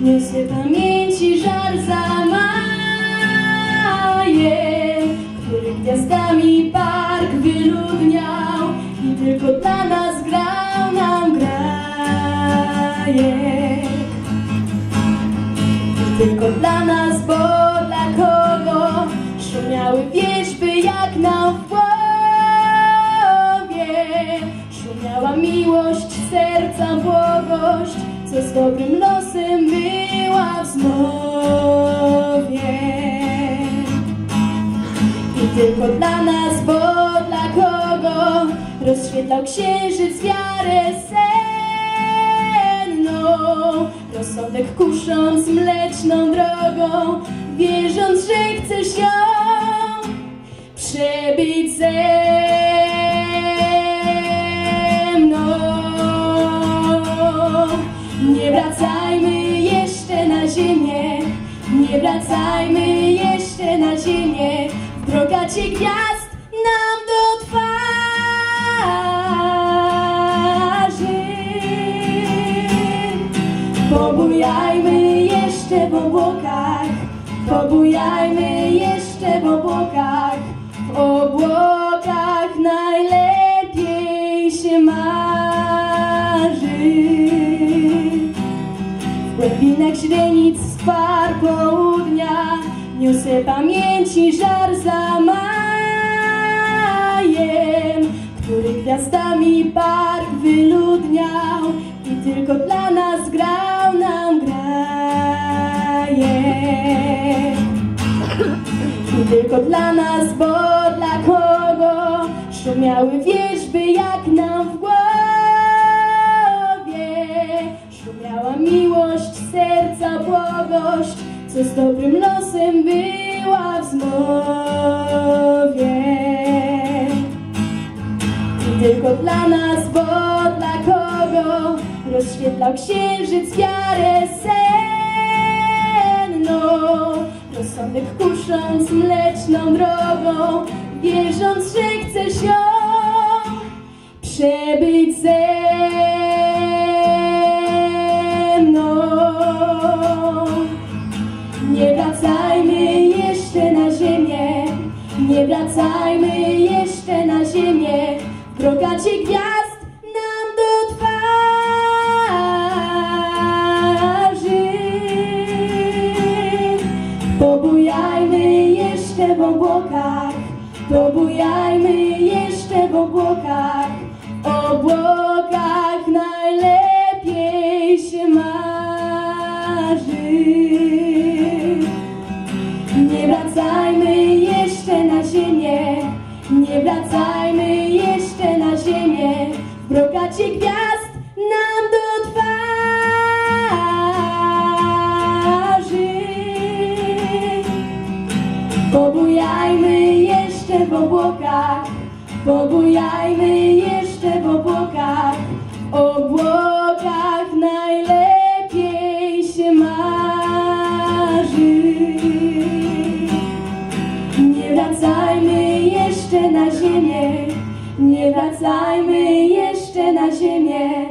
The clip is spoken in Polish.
Niosę pamięci żar za majem, który gwiazdami park wyludniał i tylko dla nas grał nam grajek. I tylko dla nas, bo dla kogo szumiały wierzby jak nam w głowie. Szumiała miłość, serca błogość, co z dobrym losem tylko dla nas, bo dla kogo? Rozświetlał księżyc wiarę senną, rozsądek kusząc mleczną drogą, wierząc, że chcesz ją przebyć ze mną. Nie wracajmy jeszcze na ziemię, nie wracajmy jeszcze na ziemię, w brokacie gwiazd nam do twarzy. Pobujajmy jeszcze w obłokach, pobujajmy jeszcze w obłokach, w obłokach najlepiej się marzy. W głębinach źrenic spar południa Niosę pamięci żar za majem Który gwiazdami park wyludniał I tylko dla nas grał nam grajek i tylko dla nas, bo dla kogo Szumiały wierzby jak nam Co z dobrym losem była w zmowie? Tylko dla nas, bo dla kogo? Rozświetlał księżyc wiarę senną, rozsądek kusząc mleczną drogą, wierząc, że chcesz ją przebyć ze nie wracajmy jeszcze na ziemię, w gwiazd nam do twarzy. Pobujajmy jeszcze w obłokach, pobujajmy jeszcze w obłokach, w obłokach najlepiej się marzy. Nie wracajmy jeszcze na ziemię, nie wracajmy jeszcze na ziemię, w brokacie gwiazd nam do twarzy. Pobujajmy jeszcze w obłokach, pobujajmy jeszcze w obłokach, obłokach wracajmy jeszcze na ziemię, nie wracajmy jeszcze na ziemię.